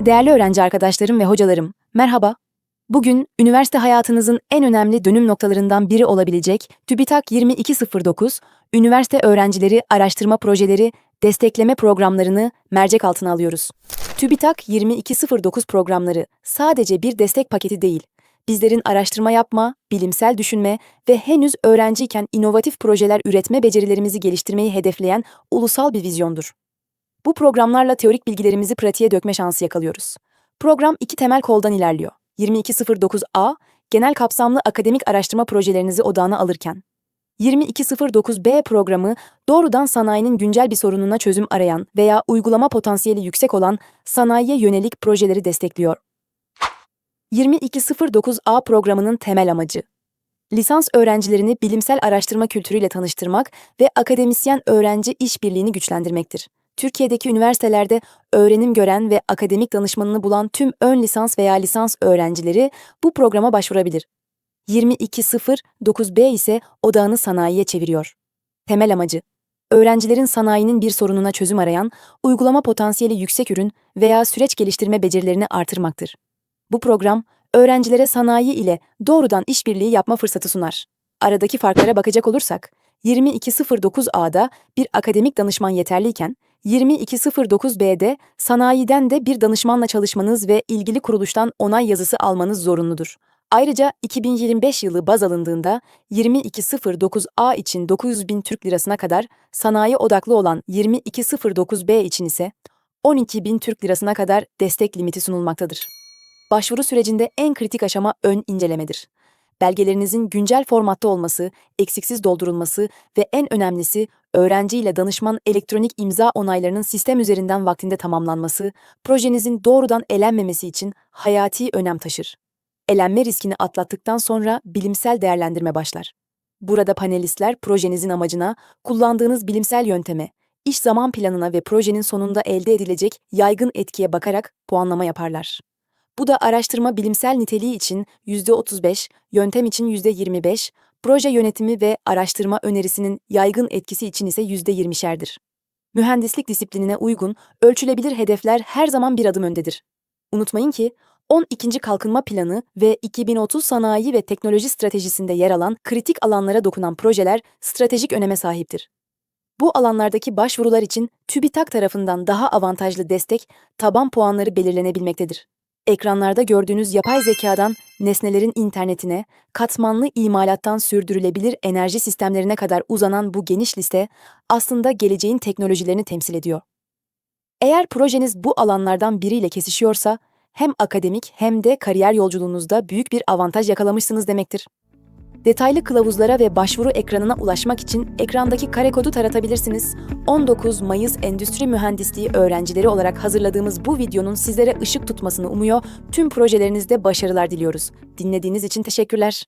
Değerli öğrenci arkadaşlarım ve hocalarım, merhaba. Bugün üniversite hayatınızın en önemli dönüm noktalarından biri olabilecek TÜBİTAK 2209, üniversite öğrencileri araştırma projeleri, destekleme programlarını mercek altına alıyoruz. TÜBİTAK 2209 programları sadece bir destek paketi değil, bizlerin araştırma yapma, bilimsel düşünme ve henüz öğrenciyken inovatif projeler üretme becerilerimizi geliştirmeyi hedefleyen ulusal bir vizyondur. Bu programlarla teorik bilgilerimizi pratiğe dökme şansı yakalıyoruz. Program iki temel koldan ilerliyor. 2209A, genel kapsamlı akademik araştırma projelerinizi odağına alırken, 2209B programı doğrudan sanayinin güncel bir sorununa çözüm arayan veya uygulama potansiyeli yüksek olan sanayiye yönelik projeleri destekliyor. 2209A programının temel amacı Lisans öğrencilerini bilimsel araştırma kültürüyle tanıştırmak ve akademisyen öğrenci işbirliğini güçlendirmektir. Türkiye'deki üniversitelerde öğrenim gören ve akademik danışmanını bulan tüm ön lisans veya lisans öğrencileri bu programa başvurabilir. 2209B ise odağını sanayiye çeviriyor. Temel amacı öğrencilerin sanayinin bir sorununa çözüm arayan, uygulama potansiyeli yüksek ürün veya süreç geliştirme becerilerini artırmaktır. Bu program, öğrencilere sanayi ile doğrudan işbirliği yapma fırsatı sunar. Aradaki farklara bakacak olursak, 2209A'da bir akademik danışman yeterliyken, 2209B'de sanayiden de bir danışmanla çalışmanız ve ilgili kuruluştan onay yazısı almanız zorunludur. Ayrıca 2025 yılı baz alındığında 2209A için 900 bin Türk lirasına kadar, sanayi odaklı olan 2209B için ise 12 bin Türk lirasına kadar destek limiti sunulmaktadır. Başvuru sürecinde en kritik aşama ön incelemedir. Belgelerinizin güncel formatta olması, eksiksiz doldurulması ve en önemlisi öğrenci ile danışman elektronik imza onaylarının sistem üzerinden vaktinde tamamlanması, projenizin doğrudan elenmemesi için hayati önem taşır. Elenme riskini atlattıktan sonra bilimsel değerlendirme başlar. Burada panelistler projenizin amacına, kullandığınız bilimsel yönteme, iş zaman planına ve projenin sonunda elde edilecek yaygın etkiye bakarak puanlama yaparlar. Bu da araştırma bilimsel niteliği için %35, yöntem için %25, proje yönetimi ve araştırma önerisinin yaygın etkisi için ise %20'şerdir. Mühendislik disiplinine uygun, ölçülebilir hedefler her zaman bir adım öndedir. Unutmayın ki, 12. Kalkınma Planı ve 2030 Sanayi ve Teknoloji Stratejisi'nde yer alan kritik alanlara dokunan projeler stratejik öneme sahiptir. Bu alanlardaki başvurular için TÜBİTAK tarafından daha avantajlı destek, taban puanları belirlenebilmektedir. Ekranlarda gördüğünüz yapay zekadan nesnelerin internetine, katmanlı imalattan sürdürülebilir enerji sistemlerine kadar uzanan bu geniş liste aslında geleceğin teknolojilerini temsil ediyor. Eğer projeniz bu alanlardan biriyle kesişiyorsa, hem akademik hem de kariyer yolculuğunuzda büyük bir avantaj yakalamışsınız demektir. Detaylı kılavuzlara ve başvuru ekranına ulaşmak için ekrandaki kare kodu taratabilirsiniz. 19 Mayıs Endüstri Mühendisliği öğrencileri olarak hazırladığımız bu videonun sizlere ışık tutmasını umuyor, tüm projelerinizde başarılar diliyoruz. Dinlediğiniz için teşekkürler.